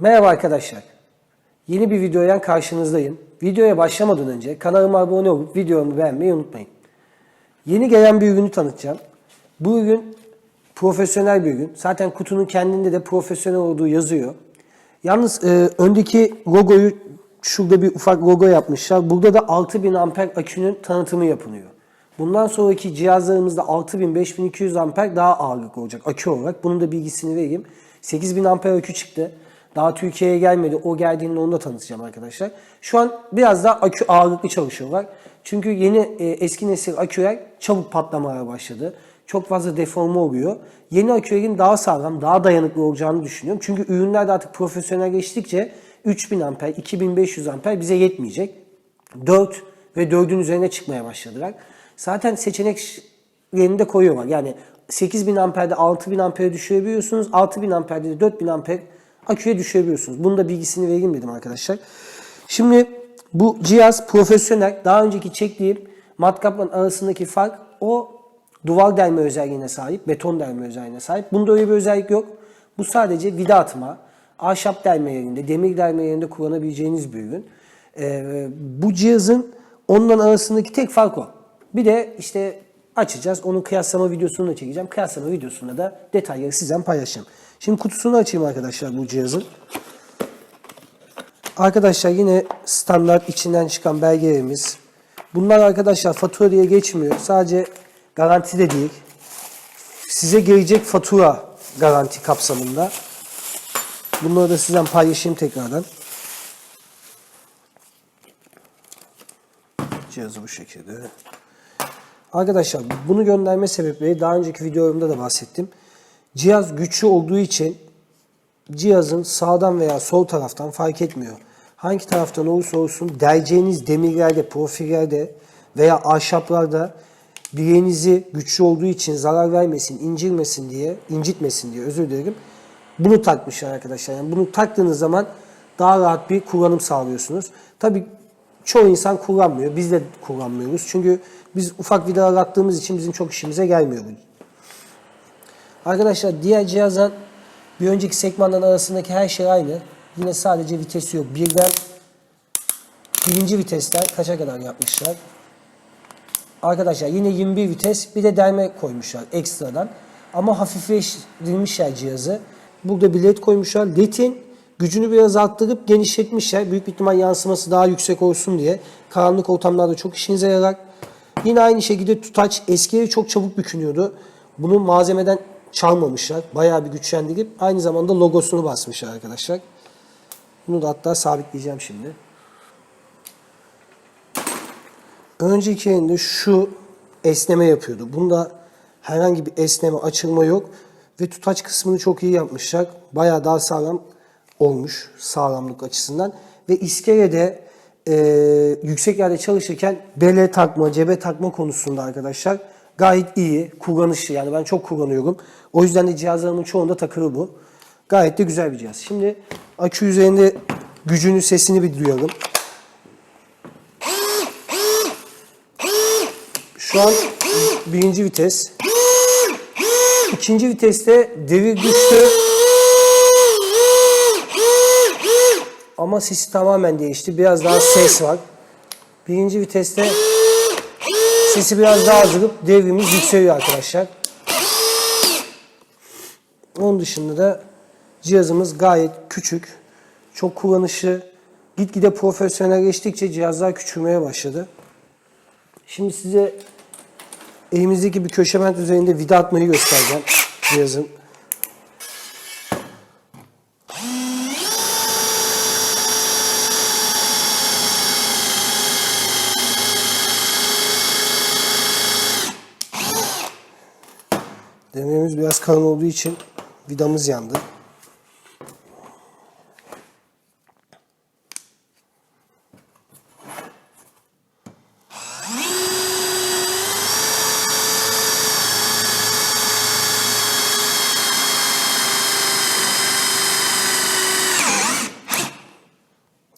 Merhaba arkadaşlar. Yeni bir videoya karşınızdayım. Videoya başlamadan önce kanalıma abone olup videomu beğenmeyi unutmayın. Yeni gelen bir ürünü tanıtacağım. Bu ürün profesyonel bir ürün. Zaten kutunun kendinde de profesyonel olduğu yazıyor. Yalnız e, öndeki logoyu şurada bir ufak logo yapmışlar. Burada da 6000 amper akünün tanıtımı yapılıyor. Bundan sonraki cihazlarımızda 6000 5200 amper daha ağırlıklı olacak akü olarak. Bunun da bilgisini vereyim. 8000 amper akü çıktı. Daha Türkiye'ye gelmedi. O geldiğinde onu da tanıtacağım arkadaşlar. Şu an biraz daha akü ağırlıklı çalışıyorlar. Çünkü yeni e, eski nesil aküler çabuk patlamaya başladı. Çok fazla deforme oluyor. Yeni akülerin daha sağlam, daha dayanıklı olacağını düşünüyorum. Çünkü ürünler de artık profesyonelleştikçe 3000 amper, 2500 amper bize yetmeyecek. 4 ve 4'ün üzerine çıkmaya başladılar. Zaten seçeneklerini de koyuyorlar. Yani 8000 amperde 6000 ampere düşürebiliyorsunuz. 6000 amperde de 4000 amper aküye düşürebiliyorsunuz. Bunun da bilgisini vereyim dedim arkadaşlar. Şimdi bu cihaz profesyonel. Daha önceki çektiğim matkapla arasındaki fark o duvar delme özelliğine sahip, beton delme özelliğine sahip. Bunda öyle bir özellik yok. Bu sadece vida atma, ahşap delme yerinde, demir delme yerinde kullanabileceğiniz bir ürün. Ee, bu cihazın ondan arasındaki tek fark o. Bir de işte açacağız. Onun kıyaslama videosunu da çekeceğim. Kıyaslama videosunda da detayları sizden paylaşacağım. Şimdi kutusunu açayım arkadaşlar bu cihazın. Arkadaşlar yine standart içinden çıkan belgelerimiz. Bunlar arkadaşlar fatura diye geçmiyor. Sadece garanti de değil. Size gelecek fatura garanti kapsamında. Bunları da sizden paylaşayım tekrardan. Cihazı bu şekilde. Arkadaşlar bunu gönderme sebepleri daha önceki videolarımda da bahsettim. Cihaz güçlü olduğu için cihazın sağdan veya sol taraftan fark etmiyor. Hangi taraftan olursa olsun deleceğiniz demirlerde, profillerde veya ahşaplarda bileğinizi güçlü olduğu için zarar vermesin, incirmesin diye, incitmesin diye özür dilerim. Bunu takmışlar arkadaşlar. Yani bunu taktığınız zaman daha rahat bir kullanım sağlıyorsunuz. Tabii çoğu insan kullanmıyor. Biz de kullanmıyoruz. Çünkü biz ufak vidalar attığımız için bizim çok işimize gelmiyor bu. Arkadaşlar diğer cihazdan bir önceki sekmandan arasındaki her şey aynı. Yine sadece vitesi yok. Birden birinci vitesler kaça kadar yapmışlar? Arkadaşlar yine 21 vites bir de delme koymuşlar ekstradan. Ama hafifleştirmişler cihazı. Burada bir led koymuşlar. Led'in gücünü biraz arttırıp genişletmişler. Büyük bir ihtimal yansıması daha yüksek olsun diye. Karanlık ortamlarda çok işinize yarar. Yine aynı şekilde tutaç eskileri çok çabuk bükünüyordu. Bunu malzemeden çalmamışlar. Bayağı bir güçlendirip aynı zamanda logosunu basmışlar arkadaşlar. Bunu da hatta sabitleyeceğim şimdi. Önceki elinde şu esneme yapıyordu. Bunda herhangi bir esneme, açılma yok. Ve tutaç kısmını çok iyi yapmışlar. Bayağı daha sağlam olmuş sağlamlık açısından. Ve iskelede e, yüksek yerde çalışırken bele takma, cebe takma konusunda arkadaşlar gayet iyi, kullanışlı. Yani ben çok kullanıyorum. O yüzden de cihazlarımın çoğunda takılı bu. Gayet de güzel bir cihaz. Şimdi akü üzerinde gücünü, sesini bir duyalım. Şu an birinci vites. İkinci viteste devir düştü. Ama sesi tamamen değişti. Biraz daha ses var. Birinci viteste sesi biraz daha azılıp devrimiz yükseliyor arkadaşlar. Onun dışında da cihazımız gayet küçük. Çok kullanışlı. Gitgide profesyonelleştikçe cihazlar küçülmeye başladı. Şimdi size elimizdeki bir köşement üzerinde vida atmayı göstereceğim cihazın. Demirimiz biraz kalın olduğu için vidamız yandı.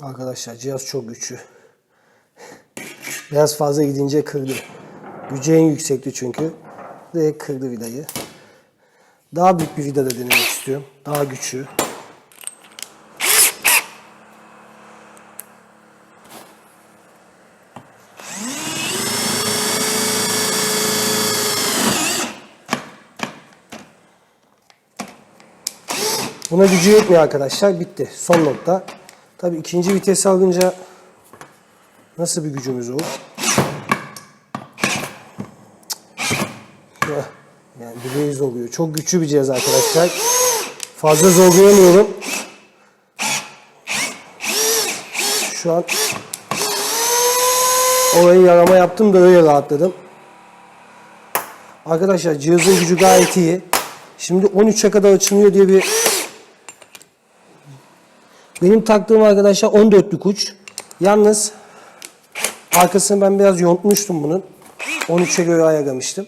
Arkadaşlar cihaz çok güçlü. Biraz fazla gidince kırdı. Gücü yüksekti çünkü. Direkt kırdı vidayı. Daha büyük bir vida da denemek istiyorum. Daha güçlü. Buna gücü yetmiyor arkadaşlar. Bitti. Son nokta. Tabi ikinci vites alınca nasıl bir gücümüz olur? Cık. Yani bileği zorluyor. Çok güçlü bir cihaz arkadaşlar. Fazla zorlayamıyorum. Şu an orayı yarama yaptım da öyle rahatladım. Arkadaşlar cihazın gücü gayet iyi. Şimdi 13'e kadar açılıyor diye bir benim taktığım arkadaşlar 14'lük uç. Yalnız arkasını ben biraz yontmuştum bunun. 13'e göre ayarlamıştım.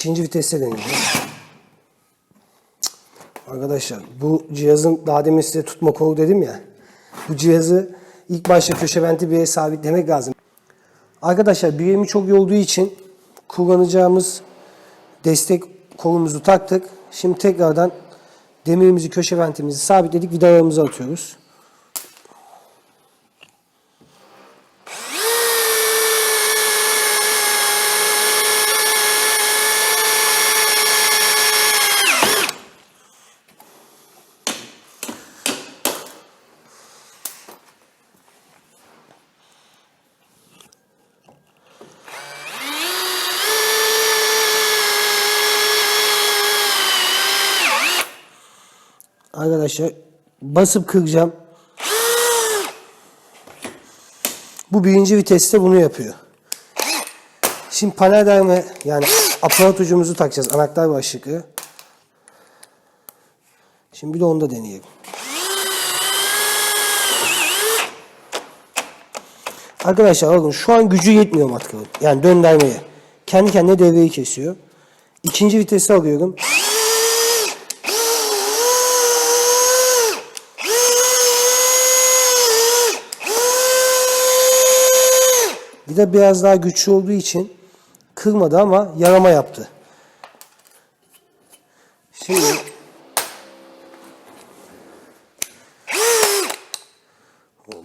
İkinci viteste deneyeceğim. Arkadaşlar bu cihazın daha demin size tutma kolu dedim ya. Bu cihazı ilk başta köşe venti bir sabitlemek lazım. Arkadaşlar bileğimi çok yolduğu için kullanacağımız destek kolumuzu taktık. Şimdi tekrardan demirimizi, köşe ventimizi sabitledik. Vidalarımızı atıyoruz. Arkadaşlar basıp kıracağım. Bu birinci viteste bunu yapıyor. Şimdi panel derme yani aparat ucumuzu takacağız. Anahtar başlıklı. Şimdi bir de onu da deneyelim. Arkadaşlar bakın şu an gücü yetmiyor matkabın. Yani döndürmeye. Kendi kendine devreyi kesiyor. İkinci vitesi alıyorum. De biraz daha güçlü olduğu için kırmadı ama yarama yaptı. Şimdi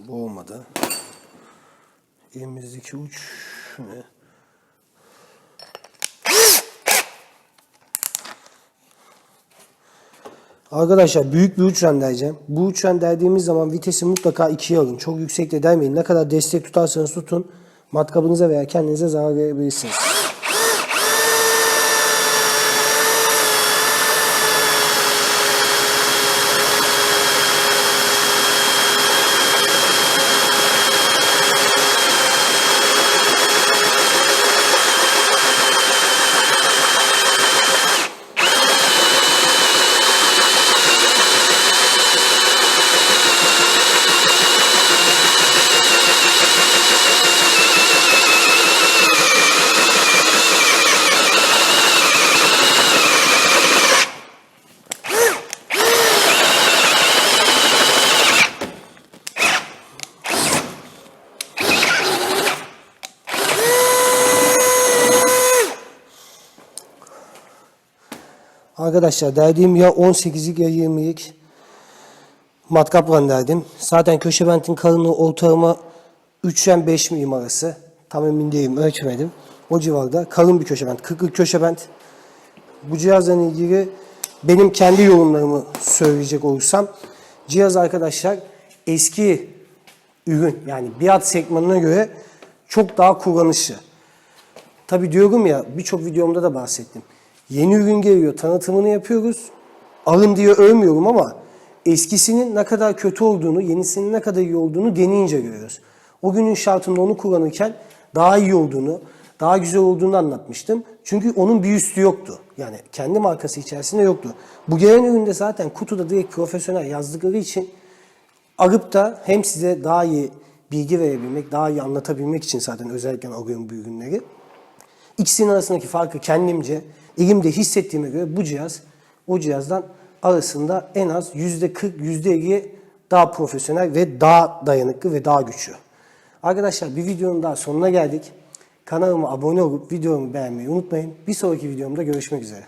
bu olmadı. Elimizdeki uç ne? Arkadaşlar büyük bir uç renderleyeceğim. Bu uç renderlediğimiz zaman vitesi mutlaka ikiye alın. Çok yüksekte dermeyin. Ne kadar destek tutarsanız tutun matkabınıza veya kendinize zarar verebilirsiniz. Arkadaşlar derdiğim ya 18'lik ya 20'lik matkap gönderdim. Zaten köşe bentin kalınlığı ortalama 3'den 5 milim arası. Tam emin değilim ölçmedim. O civarda kalın bir köşe bent. 40'lık köşe bent. Bu cihazla ilgili benim kendi yorumlarımı söyleyecek olursam cihaz arkadaşlar eski ürün yani biat segmanına göre çok daha kullanışlı. Tabi diyorum ya birçok videomda da bahsettim. Yeni ürün geliyor tanıtımını yapıyoruz. Alın diye övmüyorum ama eskisinin ne kadar kötü olduğunu, yenisinin ne kadar iyi olduğunu deneyince görüyoruz. O günün şartında onu kullanırken daha iyi olduğunu, daha güzel olduğunu anlatmıştım. Çünkü onun bir üstü yoktu. Yani kendi markası içerisinde yoktu. Bu gelen üründe zaten kutuda direkt profesyonel yazdıkları için arıp da hem size daha iyi bilgi verebilmek, daha iyi anlatabilmek için zaten özellikle arıyorum bu ürünleri. İkisinin arasındaki farkı kendimce elimde hissettiğime göre bu cihaz o cihazdan arasında en az %40, %50 daha profesyonel ve daha dayanıklı ve daha güçlü. Arkadaşlar bir videonun daha sonuna geldik. Kanalıma abone olup videomu beğenmeyi unutmayın. Bir sonraki videomda görüşmek üzere.